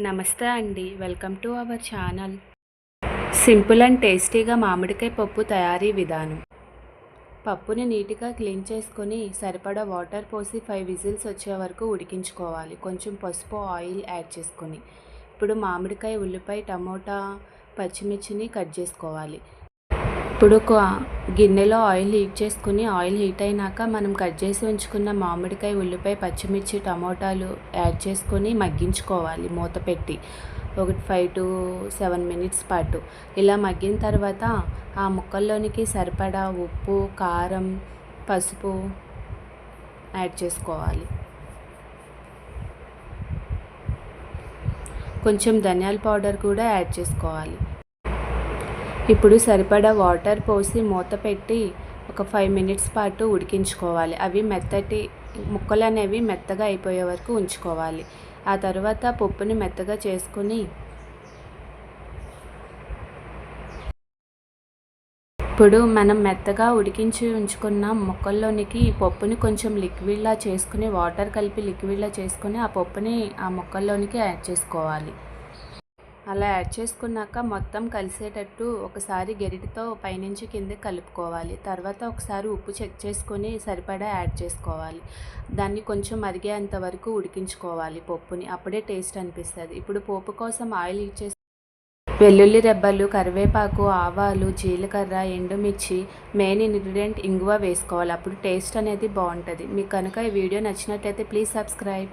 నమస్తే అండి. Welcome to our channel. Simple and టేస్టీగా మామిడికాయ పప్పు తయారీ విధానం. పప్పుని నీట్గా క్లీన్ చేసుకొని సరిపడా వాటర్ పోసి ఫైవ్ విజిల్స్ వచ్చే వరకు ఉడికించుకోవాలి. కొంచెం పసుపు ఆయిల్ యాడ్ చేసుకొని. ఇప్పుడు మామిడికాయ ఉల్లిపాయ టమోటా పచ్చిమిర్చిని కట్ చేసుకోవాలి. ఇప్పుడు ఒక గిన్నెలో ఆయిల్ హీట్ చేసుకుని ఆయిల్ హీట్ అయినాక మనం కట్ చేసి ఉంచుకున్న మామిడికాయ ఉల్లిపాయ పచ్చిమిర్చి టమోటాలు యాడ్ చేసుకొని మగ్గించుకోవాలి మూత పెట్టి. ఒకటి ఫైవ్ టు సెవెన్ మినిట్స్ పాటు. ఇలా మగ్గిన తర్వాత ఆ ముక్కల్లోనికి సరిపడా ఉప్పు కారం పసుపు యాడ్ చేసుకోవాలి. కొంచెం ధనియాల పౌడర్ కూడా యాడ్ చేసుకోవాలి. ఇప్పుడు సరిపడా వాటర్ పోసి మూత పెట్టి ఒక ఫైవ్ మినిట్స్ పాటు ఉడికించుకోవాలి. అవి మెత్తటి ముక్కలు అనేవి మెత్తగా అయిపోయే వరకు ఉంచుకోవాలి. ఆ తర్వాత పప్పుని మెత్తగా చేసుకుని ఇప్పుడు మనం మెత్తగా ఉడికించి ఉంచుకున్న ముక్కల్లోనికి పప్పుని కొంచెం లిక్విడ్లా చేసుకుని వాటర్ కలిపి లిక్విడ్లా చేసుకుని ఆ పప్పుని ఆ ముక్కల్లోనికి యాడ్ చేసుకోవాలి. అలా యాడ్ చేసుకున్నాక మొత్తం కలిసేటట్టు ఒకసారి గెరిటితో పైనుంచి కింద కలుపుకోవాలి. తర్వాత ఒకసారి ఉప్పు చెక్ చేసుకొని సరిపడా యాడ్ చేసుకోవాలి. దాన్ని కొంచెం మరిగేంత వరకు ఉడికించుకోవాలి పప్పుని. అప్పుడే టేస్ట్ అనిపిస్తుంది. ఇప్పుడు పోపు కోసం ఆయిల్ ఇచ్చేసి వెల్లుల్లి రెబ్బలు కరివేపాకు ఆవాలు జీలకర్ర ఎండుమిర్చి మెయిన్ ఇంగ్రీడియంట్ ఇంగువ వేసుకోవాలి. అప్పుడు టేస్ట్ అనేది బాగుంటుంది. మీకు కనుక ఈ వీడియో నచ్చినట్లయితే ప్లీజ్ సబ్స్క్రైబ్.